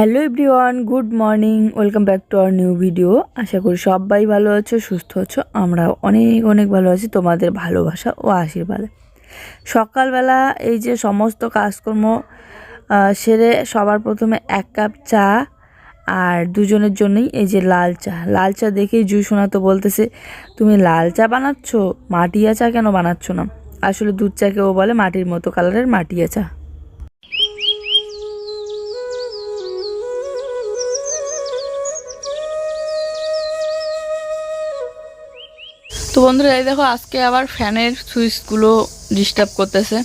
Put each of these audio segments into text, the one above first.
Hello everyone, good morning, welcome back to our new video. আশা করি সবাই ভালো আছো, সুস্থ আছো আমরা অনেক অনেক ভালো আছি, তোমাদের ভালোবাসা ও আশীর্বাদে। সকালবেলা এই যে সমস্ত কাজকর্ম সেরে সবার প্রথমে এক কাপ চা আর দুজনের জন্যই এই যে লাল চা। লাল চা দেখেই জুই শোনা তো বলতেছে, তুমি লাল চা বানাচ্ছ? মাটিয়া চা কেন বানাচ্ছ না? আসলে দুধ চাকেও বলে মাটির মতো কালারের মাটিয়া চা। তো বন্ধুরা, এই দেখো আজকে আবার ফ্যানের সুইচগুলো ডিস্টার্ব করতেছে।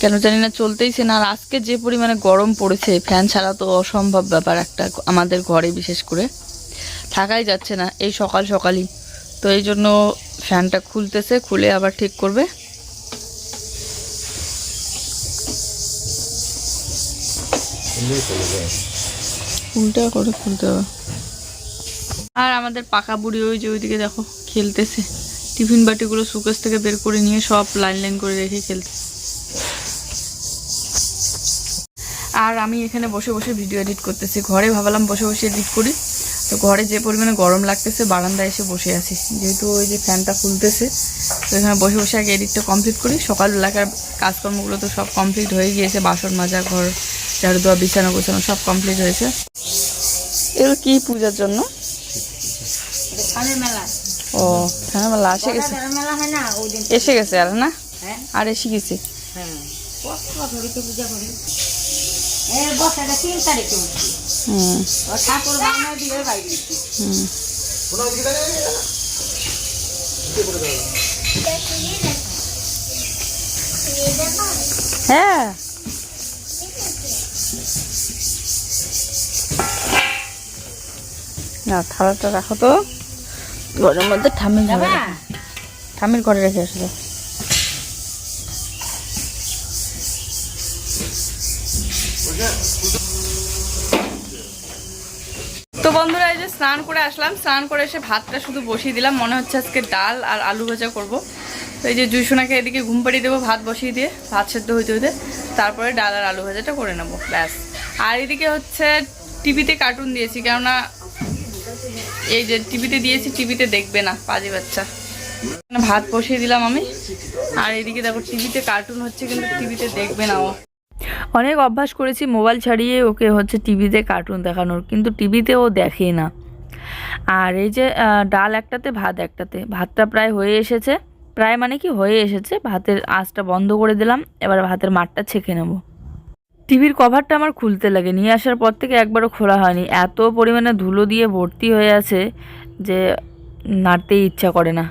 কেন জানি না চলতেইছে না। আর আজকে যে পরিমাণে গরম পড়েছে, ফ্যান ছাড়া তো অসম্ভব ব্যাপার একটা আমাদের ঘরে বিশেষ করে। থাকাই যাচ্ছে না, এই সকাল সকালই। তো এই জন্য ফ্যানটা খুলতেছে, খুলে আবার ঠিক করবে। উল্টা করে খুলতে হবে। আর আমাদের পাকা বুড়ি ওই যে ওইদিকে দেখো। খেলতেছে। টিফিন বাটিগুলো সুকেস থেকে বের করে নিয়ে সব লাইন লাইন করে রেখে খেলতে আর আমি এখানে বসে বসে ভিডিও এডিট করতেছি। ঘরে ভাবলাম বসে বসে এডিট করি। তো ঘরে যে পরিমাণে গরম লাগতেছে, বারান্দায় এসে বসে আছি। যেহেতু ওই যে ফ্যানটা খুলতেছে, তো এখানে বসে বসে আগে এডিটটা কমপ্লিট করি। সকালবেলাকার কাজকর্মগুলো তো সব কমপ্লিট হয়ে গিয়েছে। বাসন মাজা, ঘর ঝাড়ু দেওয়া বিছানা গোছানো সব কমপ্লিট হয়েছে। এগুলো কি পূজার জন্য? মেলা। ও হ্যাঁ মেলা এসে গেছে। এসে গেছে আর না? হ্যাঁ। আর এসে গেছে। হ্যাঁ। হ্যাঁ। না থালাটা রাখো তো। ঘরের মধ্যে যাবা রাখো। তো। বন্ধুরা এই যে স্নান করে আসলাম। স্নান করে এসে ভাতটা শুধু বসিয়ে দিলাম। মনে হচ্ছে আজকে ডাল আর আলু ভাজা করব। তো এই যে জুইসোনাকে এদিকে ঘুম পাড়িয়ে দেবো ভাত বসিয়ে দিয়ে ভাত সেদ্ধ হইতে হইতে। তারপরে ডাল আর আলু ভাজাটা করে নেব ব্যাস। আর এদিকে হচ্ছে টিভিতে কার্টুন দিয়েছি কেননা এই যে টিভিতে দিয়েছি, টিভিতে দেখবে না পাজি বাচ্চা। ভাত বসিয়ে দিলাম আমি। আর এদিকে দেখো, টিভিতে কার্টুন হচ্ছে কিন্তু টিভিতে দেখবে না ও। অনেক অভ্যাস করেছি মোবাইল ছাড়িয়ে ওকে হচ্ছে টিভিতে কার্টুন দেখানোর, কিন্তু টিভিতে ও দেখেই না। আর এই যে ডাল একটাতে, ভাত একটাতে। ভাতটা প্রায় হয়ে এসেছে। প্রায় মানে কি, হয়ে এসেছে। ভাতের আঁচটা বন্ধ করে দিলাম। এবার ভাতের মাঠটা ছেঁকে নেব। টিভির কভারটা আমার খুলতে লাগে নিয়ে আসার পর থেকে একবারও খোলা হয়নি। এত পরিমাণে ধুলো দিয়ে ভর্তি হয়ে আছে যে নাড়তেই ইচ্ছা করে না।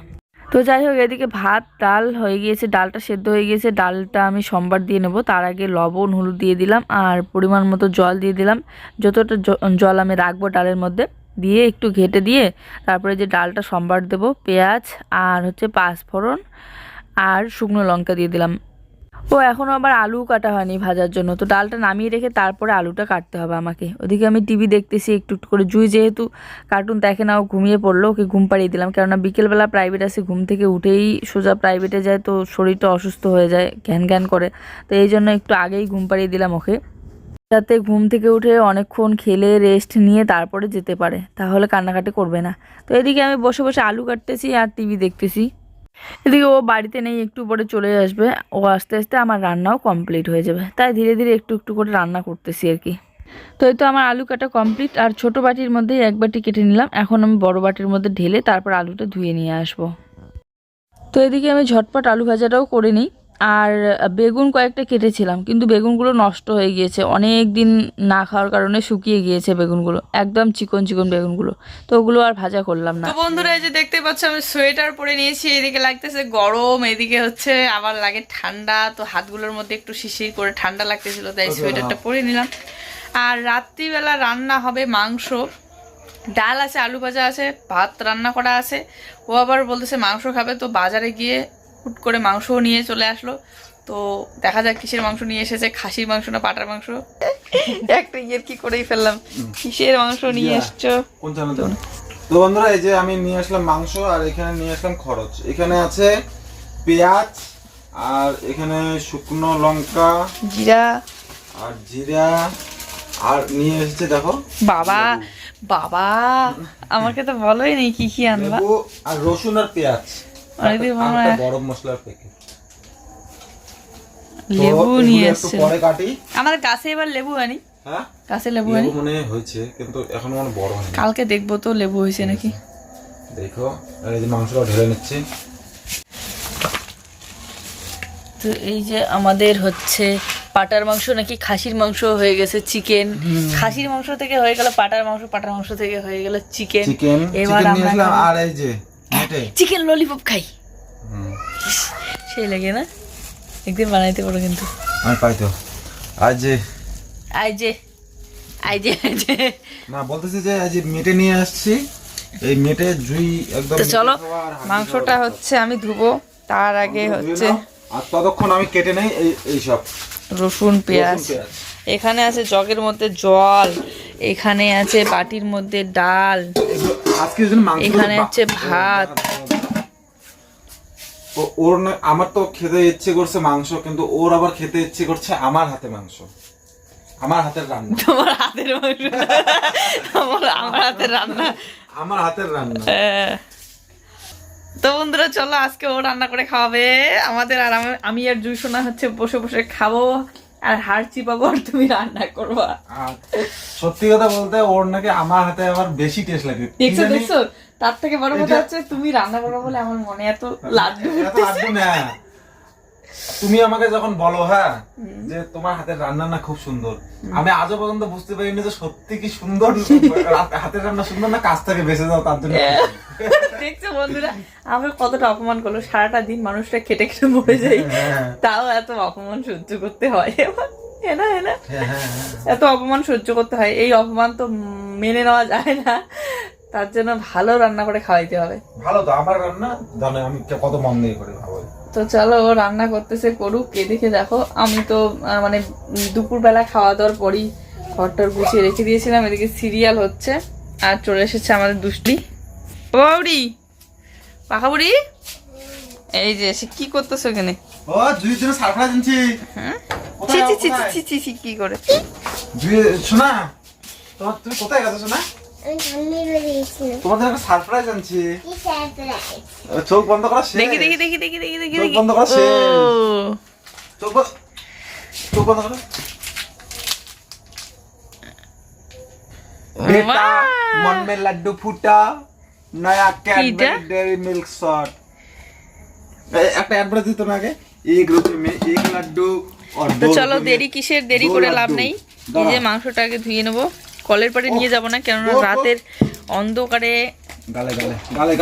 তো যাই হোক, এদিকে ভাত, ডাল হয়ে গিয়েছে, ডালটা সেদ্ধ হয়ে গিয়েছে। ডালটা আমি সোমবার দিয়ে নেব। তার আগে লবণ, হলুদ দিয়ে দিলাম আর পরিমাণ মতো জল দিয়ে দিলাম। যতটা জল আমি রাখব ডালের মধ্যে দিয়ে একটু ঘেটে দিয়ে তারপরে যে ডালটা সোমবার দেবো, পেঁয়াজ আর হচ্ছে পাঁচফোড়ন আর শুকনো লঙ্কা দিয়ে দিলাম। ও এখনও আবার আলু কাটা হয়নি ভাজার জন্য। তো ডালটা নামিয়ে রেখে তারপরে আলুটা কাটতে হবে আমাকে। ওদিকে আমি টিভি দেখতেছি, একটু একটু করে। জুই যেহেতু কার্টুন দেখে না, ও ঘুমিয়ে পড়ল, ওকে ঘুম পাড়িয়ে দিলাম। কেননা বিকেলবেলা প্রাইভেট আসে ঘুম থেকে উঠেই সোজা প্রাইভেটে যায়, তো শরীরটা অসুস্থ হয়ে যায়, ঘ্যান ঘ্যান করে। তো এই জন্য একটু আগেই ঘুম পাড়িয়ে দিলাম ওকে। যাতে ঘুম থেকে উঠে অনেকক্ষণ খেলে রেস্ট নিয়ে তারপরে যেতে পারে। তাহলে কান্নাকাটি করবে না। তো এদিকে আমি বসে বসে আলু কাটতেছি আর টিভি দেখতেছি। এদিকে ও বাড়িতে নেই, একটু পরে চলে আসবে। ও আস্তে আস্তে আমার রান্নাও কমপ্লিট হয়ে যাবে। তাই ধীরে ধীরে একটু একটু করে রান্না করতেছি আর কি। তো এই তো আমার আলু কাটা কমপ্লিট আর ছোট বাটির মধ্যেই এক বাটি কেটে নিলাম। এখন আমি বড় বাটির মধ্যে ঢেলে তারপর আলুটা ধুয়ে নিয়ে আসব। তো এদিকে আমি ঝটপট আলু ভাজাটাও করে নিই। আর বেগুন কয়েকটা কেটেছিলাম কিন্তু বেগুনগুলো নষ্ট হয়ে গিয়েছে। অনেক দিন না খাওয়ার কারণে শুকিয়ে গিয়েছে বেগুনগুলো একদম চিকন চিকন বেগুনগুলো। তো ওগুলো আর ভাজা করলাম না। বন্ধুরা এই যে দেখতে পাচ্ছ আমি সোয়েটার পরে নিয়েছি এদিকে লাগতেছে গরম এদিকে হচ্ছে আবার লাগে ঠান্ডা তো হাতগুলোর মধ্যে একটু শিশির করে ঠান্ডা লাগতেছিল তাই সোয়েটারটা পরে নিলাম। আর রাত্রিবেলা রান্না হবে মাংস। ডাল আছে আলু ভাজা আছে ভাত রান্না করা আছে। ও আবার বলতেছে মাংস খাবে তো বাজারে গিয়ে হুট করে মাংসও নিয়ে চলে আসলো। তো দেখা যাক কিসের মাংস নিয়ে এসেছে খাসির মাংস না পাটার মাংস? একটা ইয়ের কি করেই ফেললাম। কিসের মাংস নিয়ে এসছো? তো বন্ধুরা এই যে আমি নিয়ে আসলাম মাংস আর এখানে নিয়ে আসলাম খরচ। এখানে আছে পেঁয়াজ আর এখানে শুকনো লঙ্কা জিরা। আর জিরা আর নিয়ে এসেছে দেখো। বাবা বাবা আমাকে তো বলোই নি কি কি আনবা। আর রসুন আর পেঁয়াজ। অনেকদিন আর গরম মশলার প্যাকেট লেবু নিয়ে এসছে। পরে কাটি। আমাদের গাছে এবার লেবু আনি। হ্যাঁ? গাছে লেবু আনি। মনে হয়েছে কিন্তু এখনও মানে বড় হয়নি। কালকে দেখব তো লেবু হয়েছে নাকি। দেখো আর এই যে মাংসটা ঢেলে নিচ্ছি। তো এই যে আমাদের হচ্ছে পাটার মাংস নাকি খাসির মাংস হয়ে গেছে চিকেন। খাসির মাংস থেকে হয়ে গেল পাটার মাংস পাটার মাংস থেকে হয়ে গেল চিকেন। এবার আমরা আর এই যে চিকেন ললিপপ খাই। সেই লাগে না? একদিন বানাইতে পারো কিন্তু। আমি পাই তো। আর যে আই যে আই যে না বলতেছি যে আজ মেটে নিয়ে আসছি। এই মেটে জুই একদম তো চলো মাংসটা হচ্ছে আমি ধুবো। তার আগে হচ্ছে আর ততক্ষণ আমি কেটে নেই এই এই সব রসুন, পেঁয়াজ। এখানে আছে জগের মধ্যে জল এখানে আছে বাটির মধ্যে ডাল এখানে আছে ভাত। ওর না আমার তো খেতে ইচ্ছে করছে মাংস কিন্তু ওর আবার খেতে ইচ্ছে করছে আমার হাতে মাংস। আমার হাতের রান্না। তোমার হাতের মাংস। আমার আমার হাতের রান্না। আমার হাতের রান্না। তো বন্ধুরা চলো আজকে ও রান্না করে খাওয়াবে। আমাদের আর আমি- আমি আর জুই সোনা হচ্ছে বসে বসে খাব। আর হাড় চিপাবো আর তুমি রান্না করবা। সত্যি কথা বলতে ওর নাকি আমার হাতে আবার বেশি টেস্ট লাগে। দেখছ দেখছ? তার থেকে বড় কথা হচ্ছে তুমি রান্না করব বলে আমার মনে এত লাড্ডু এত লাড্ডু না তুমি আমাকে যখন বলো হ্যাঁ যে তোমার হাতের রান্না না খুব সুন্দর। আমি আজও পর্যন্ত বুঝতে পারিনি যে সত্যি কি সুন্দর হাতের রান্না সুন্দর না কাজ থেকে বেঁচে যাও তার জন্য দেখছ বন্ধুরা আমরা কতটা অপমান করল। সারাটা দিন মানুষটা খেটে খেটে মরে যাই হ্যাঁ, তাও এত অপমান সহ্য করতে হয়। হ্যাঁ না হ্যাঁ না? হ্যাঁ, হ্যাঁ, হ্যাঁ। এত অপমান সহ্য করতে হয়। এই অপমান তো মেনে নেওয়া যায় না। তার জন্য ভালো রান্না করে খাওয়াইতে হবে। ভালো তো আমার রান্না জানো আমি কত মন দিয়ে করি ভালো তো চলো ও রান্না করতেছে করুক। কে দেখে দেখো আমি তো মানে দুপুর বেলা খাওয়া দাওয়ার পরই ঘরটার গুছিয়ে রেখে দিয়েছিলাম। এদিকে সিরিয়াল হচ্ছে আর চলে এসেছে আমাদের দুষ্টি বাবুড়ি পাখা বুড়ি? এই যে সে কি করতেছো এখানে ও হ্যাঁ? কোথায় ছি ছি ছি ছি ছি ছি কি করে? শোনা তোমার তুমি কোথায় গেছো শোনা? তোমাদের একটা সারপ্রাইজ আনছি কি সারপ্রাইজ ও, চোখ বন্ধ করা শেষ দেখি দেখি দেখি দেখি দেখি দেখি চোখ দেখি বন্ধ করা শেষ। ও চোখ বন্ধ চোখ বন্ধ করো बेटा वाह! मन में लड्डू फूटा नया कैडबरी कीटा? डेयरी मिल्क शॉट একটা অ্যাডভার্টাইজ দিত না আগে এক রুটি মে এক লাড্ডু और তো दो চলো रुपए में দেরি কিসের দেরি दो করে लड्डू। লাভ নেই এই দাঁড়া। যে মাংসটাকে ধুয়ে নেবো কলের পাড়ে নিয়ে যাব না কেননা। রাতের অন্ধকারে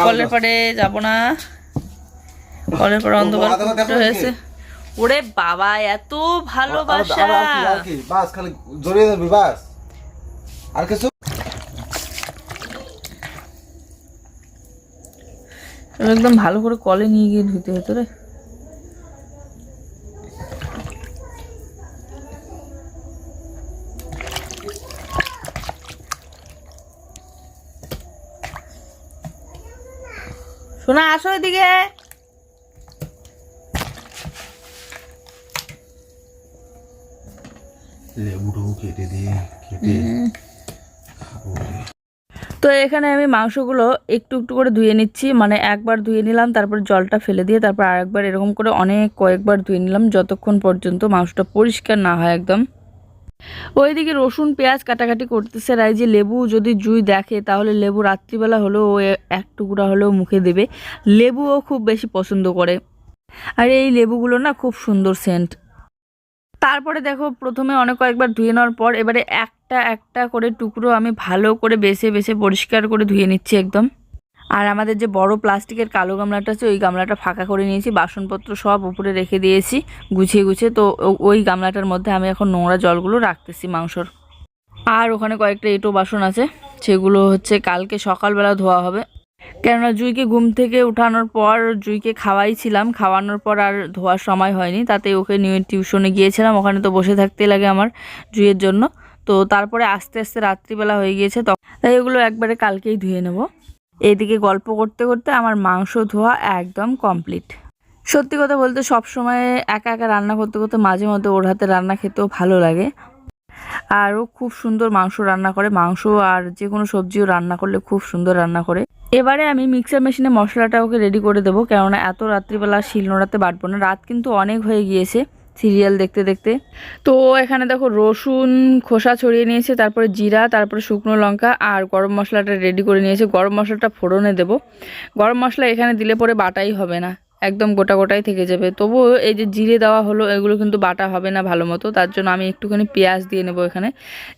কলের পাড়ে যাব না। কলের পাড়ে অন্ধকার হয়েছে ওরে বাবা এত ভালোবাসা। বাস খালি জড়িয়ে ধরবি বাস। আর কিছু? একদম ভালো করে কলে নিয়ে গিয়ে ধুতে হতো রে। শোনা আসো এদিকে। লেবুটু কেটে দিয়ে কেটে তো এখানে আমি মাংসগুলো একটু একটু করে ধুয়ে নিচ্ছি মানে একবার ধুয়ে নিলাম তারপর জলটা ফেলে দিয়ে তারপর আরেকবার এরকম করে অনেক কয়েকবার ধুয়ে নিলাম যতক্ষণ পর্যন্ত মাংসটা পরিষ্কার না হয় একদম। ওইদিকে রসুন, পেঁয়াজ কাটাকাটি করতেছে আর যে লেবু যদি জুই দেখে, তাহলে লেবু রাত্রিবেলা হলেও ও এক টুকরা হলেও মুখে দেবে। লেবুও খুব বেশি পছন্দ করে। আর এই লেবুগুলো না খুব সুন্দর সেন্ট তারপরে দেখো, প্রথমে অনেক কয়েকবার ধুয়ে নেওয়ার পর এবারে একটা একটা করে টুকরো আমি ভালো করে বেছে বেছে পরিষ্কার করে ধুয়ে নিচ্ছি একদম। আর আমাদের যে বড় প্লাস্টিকের কালো গামলাটা আছে, ওই গামলাটা ফাঁকা করে নিয়েছি, বাসনপত্র সব উপরে রেখে দিয়েছি, গুছিয়ে গুছিয়ে। তো ওই গামলাটার মধ্যে আমি এখন নোংরা জলগুলো রাখতেছি মাংসর। আর ওখানে কয়েকটা এঁটো বাসন আছে, সেগুলো হচ্ছে কালকে সকালবেলা ধোয়া হবে। কেননা জুইকে ঘুম থেকে উঠানোর পর জুইকে খাওয়াইছিলাম, খাওয়ানোর পর আর ধোয়ার সময় হয়নি। তাতে ওকে নিয়ে টিউশনে গিয়েছিলাম, ওখানে তো বসে থাকতে লাগে আমার জুইয়ের জন্য। তো তারপরে আস্তে আস্তে রাত্রিবেলা হয়ে গিয়েছে তাই এগুলো একবারে কালকেই ধুয়ে নেব। এইদিকে গল্প করতে করতে আমার মাংস ধোয়া একদম কমপ্লিট। সত্যি কথা বলতে সব সময় একা একা রান্না করতে করতে মাঝে মধ্যে ওর হাতে রান্না খেতেও ভালো লাগে। আর ও খুব সুন্দর মাংস রান্না করে, মাংস আর যে কোনো সবজিও রান্না করলে খুব সুন্দর রান্না করে। এবারে আমি মিক্সার মেশিনে মশলাটা ওকে রেডি করে দেবো, কেননা এত রাত্রিবেলা শিল নোড়াতে বাটবো না। রাত কিন্তু অনেক হয়ে গিয়েছে। সিরিয়াল দেখতে দেখতে। তো এখানে দেখো রসুন, খোসা ছড়িয়ে নিয়েছে, তারপরে জিরা, তারপরে শুকনো লঙ্কা আর গরম মশলাটা রেডি করে নিয়েছে। গরম মশলাটা ফোড়নে দেব। গরম মশলা এখানে দিলে পরে বাটাই হবে না। একদম গোটা গোটাই থেকে যাবে। তবুও এই যে জিরে দেওয়া হলো, এগুলো কিন্তু বাটা হবে না ভালো মতো। তার জন্য আমি একটুখানি পেঁয়াজ দিয়ে নেব এখানে।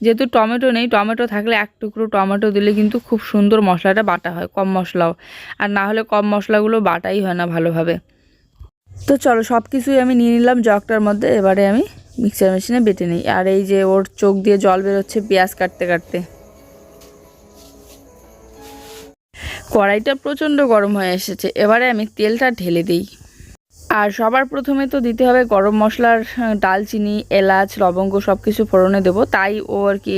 যেহেতু টমেটো নেই, টমেটো থাকলে এক টুকরো টমেটো দিলে কিন্তু খুব সুন্দর মশলাটা বাটা হয়, কম মশলাও। আর না হলে কম মশলাগুলো বাটাই হয় না ভালোভাবে। তো চলো সব কিছুই আমি নিয়ে নিলাম জগটার মধ্যে, এবারে আমি মিক্সার মেশিনে বেটে নিই। আর এই যে ওর চোখ দিয়ে জল বেরোচ্ছে পেঁয়াজ কাটতে কাটতে। কড়াইটা প্রচণ্ড গরম হয়ে এসেছে, এবারে আমি তেলটা ঢেলে দিই। আর সবার প্রথমে তো দিতে হবে গরম মশলার ডালচিনি, এলাচ, লবঙ্গ সব কিছু ফোড়নে দেবো। তাই ও আর কি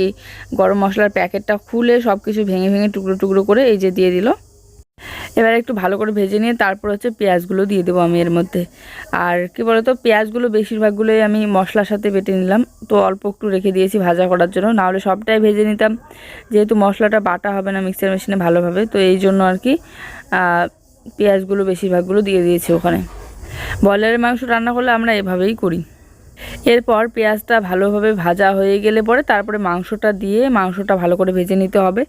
গরম মশলার প্যাকেটটা খুলে সব কিছু ভেঙে ভেঙে টুকরো টুকরো করে এই যে দিয়ে দিল। এবার একটু ভালো করে ভেজে নিয়ে তারপর হচ্ছে পেঁয়াজগুলো দিয়ে দেবো আমি এর মধ্যে। আর কি বলতো, পেঁয়াজগুলো বেশিরভাগগুলোই আমি মশলার সাথে বেটে নিলাম। তো অল্প একটু রেখে দিয়েছি ভাজা করার জন্য, নাহলে সবটাই ভেজে নিতাম। যেহেতু মশলাটা বাটা হবে না মিক্সার মেশিনে ভালোভাবে, তো এই জন্য আর কি পেঁয়াজগুলো বেশিরভাগগুলো দিয়ে দিয়েছি ওখানে। ব্রয়লারের মাংস রান্না করলে আমরা এভাবেই করি। এরপর পেঁয়াজটা ভালোভাবে ভাজা হয়ে গেলে পরে তারপরে মাংসটা দিয়ে মাংসটা ভালো করে ভেজে নিতে হবে।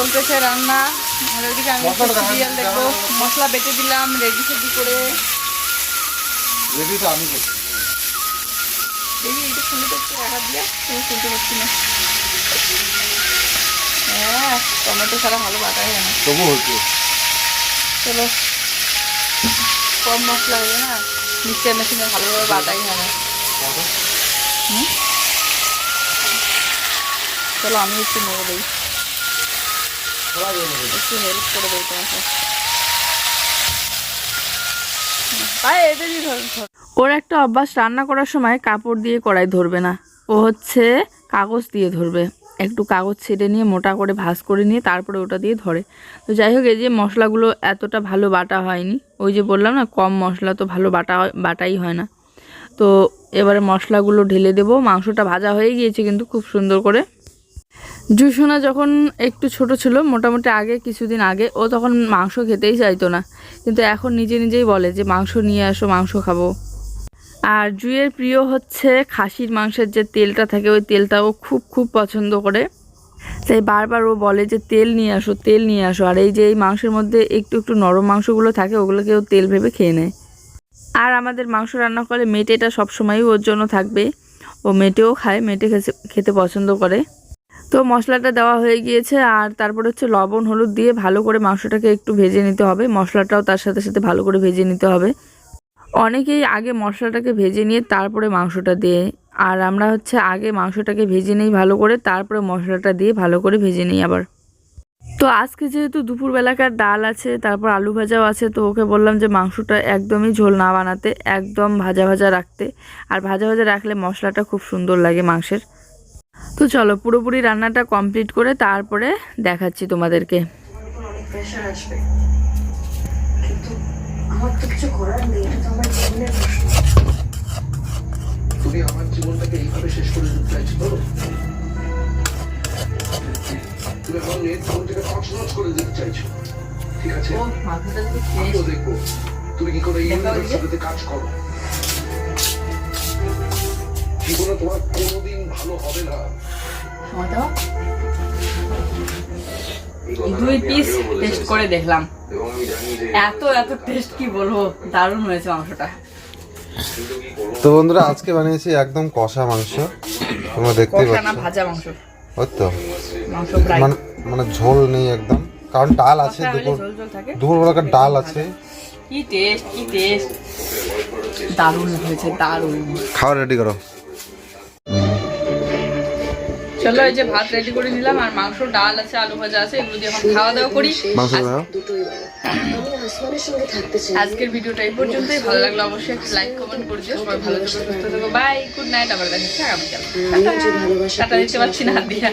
চলতেছে রান্না। আর ওইদিকে আমি সিরিয়াল দেখব। মশলা বেটে দিলাম রেডি সেডি করে। রেডি তো আমি করছি। দেখি এটা হাত দিয়ে তুমি শুনতে পাচ্ছি না। হ্যাঁ টমেটো ছাড়া ভালো বাটা হয় না। তবু হচ্ছে। চলো কম মশলা হবে না মিক্সার মেশিনে ভালোভাবে বাটাই হয় না। হুম? চলো আমি একটু নেব দিই। ধর। ওর একটা অভ্যাস, রান্না করার সময় কাপড় দিয়ে কড়াই ধরবে না। ও হচ্ছে কাগজ দিয়ে ধরবে। একটু কাগজ ছেড়ে নিয়ে মোটা করে ভাঁজ করে নিয়ে তারপরে ওটা দিয়ে ধরে। তো যাই হোক, এই যে মশলাগুলো এতটা ভালো বাটা হয়নি। ওই যে বললাম না, কম মশলা তো ভালো বাটা বাটাই হয় না। তো এবারে মশলাগুলো ঢেলে দেবো। মাংসটা ভাজা হয়ে গিয়েছে কিন্তু খুব সুন্দর করে। জুসোনা যখন একটু ছোট ছিল, মোটামুটি আগে, কিছুদিন আগে, ও তখন মাংস খেতেই চাইতো না। কিন্তু এখন নিজে নিজেই বলে যে, মাংস নিয়ে আসো, মাংস খাব। আর জুয়ের প্রিয় হচ্ছে খাসির মাংসের যে তেলটা থাকে, ওই তেলটা ও খুব খুব পছন্দ করে। তাই বারবার ও বলে যে, তেল নিয়ে আসো, তেল নিয়ে আসো। আর এই যে, এই মাংসের মধ্যে একটু একটু নরম মাংসগুলো থাকে, ওগুলোকে ও তেল ভেবে খেয়ে নেয়। আর আমাদের মাংস রান্না করে মেটেটা সবসময়ই ওর জন্য থাকবে। ও মেটেও খায়, মেটে খেতে খেতে পছন্দ করে। তো মশলাটা দেওয়া হয়ে গিয়েছে আর তারপর হচ্ছে লবণ, হলুদ দিয়ে ভালো করে মাংসটাকে একটু ভেজে নিতে হবে। মশলাটাও তার সাথে সাথে ভালো করে ভেজে নিতে হবে। অনেকেই আগে মশলাটাকে ভেজে নিয়ে তারপরে মাংসটা দিয়ে, আর আমরা হচ্ছে আগে মাংসটাকে ভেজে নিই ভালো করে, তারপরে মশলাটা দিয়ে ভালো করে ভেজে নিই আবার। তো আজকে যেহেতু দুপুরবেলাকার ডাল আছে, তারপর আলু ভাজাও আছে, তো ওকে বললাম যে মাংসটা একদমই ঝোল না বানাতে, একদম ভাজা ভাজা রাখতে। আর ভাজা ভাজা রাখলে মশলাটা খুব সুন্দর লাগে মাংসের। তো চলো পুরোপুরি রান্নাটা কমপ্লিট করে তারপরে দেখাচ্ছি তোমাদেরকে। অনেক প্রেশার আসবে। কিন্তু আমার তো কিছু করার নেই এটা তো আমার জীবনের প্রশ্ন। তুমি আমার জীবনটাকে এইভাবে শেষ করে দিতে চাইছো তো? তুমি আমার মেয়ের জীবনটাকে তছনছ করে দিতে চাইছো। ঠিক আছে? দেখব। তুমি কি করে ইউনিভার্সিটিতে কাজ করো? জীবনে তোমার কোনোদিন ভালো হবে না। দুই পিস টেস্ট করে দেখলাম। এত এত টেস্ট কি বলব? দারুণ হয়েছে মাংসটা। তো বন্ধুরা আজকে বানিয়েছি একদম কষা মাংস। তোমরা না পাচ্ছ। ভাজা মাংস। ওই তো। মাংস মানে মানে ঝোল নেই একদম। কারণ ডাল আছে দুপুর ঝোল ঝোল দুপুরবেলাকার ডাল আছে। কি টেস্ট কি টেস্ট দারুণ হয়েছে দারুণ। খাওয়া রেডি করো। চলো এই যে ভাত রেডি করে নিলাম আর মাংস ডাল আছে আলু ভাজা আছে এগুলো দিয়ে এখন খাওয়া দাওয়া করি। মাংস দুটোই আমি আসমানের সঙ্গে থাকতে চাই। আজকের ভিডিওটা এই পর্যন্তই। ভালো লাগল অবশ্যই একটা লাইক কমেন্ট করে দিও সবাই ভালো থেকো সুস্থ থেকো। বাই গুড নাইট আবার দেখা হচ্ছে আগামীকাল। টাটা। দিতে পারছি না হাত দিয়া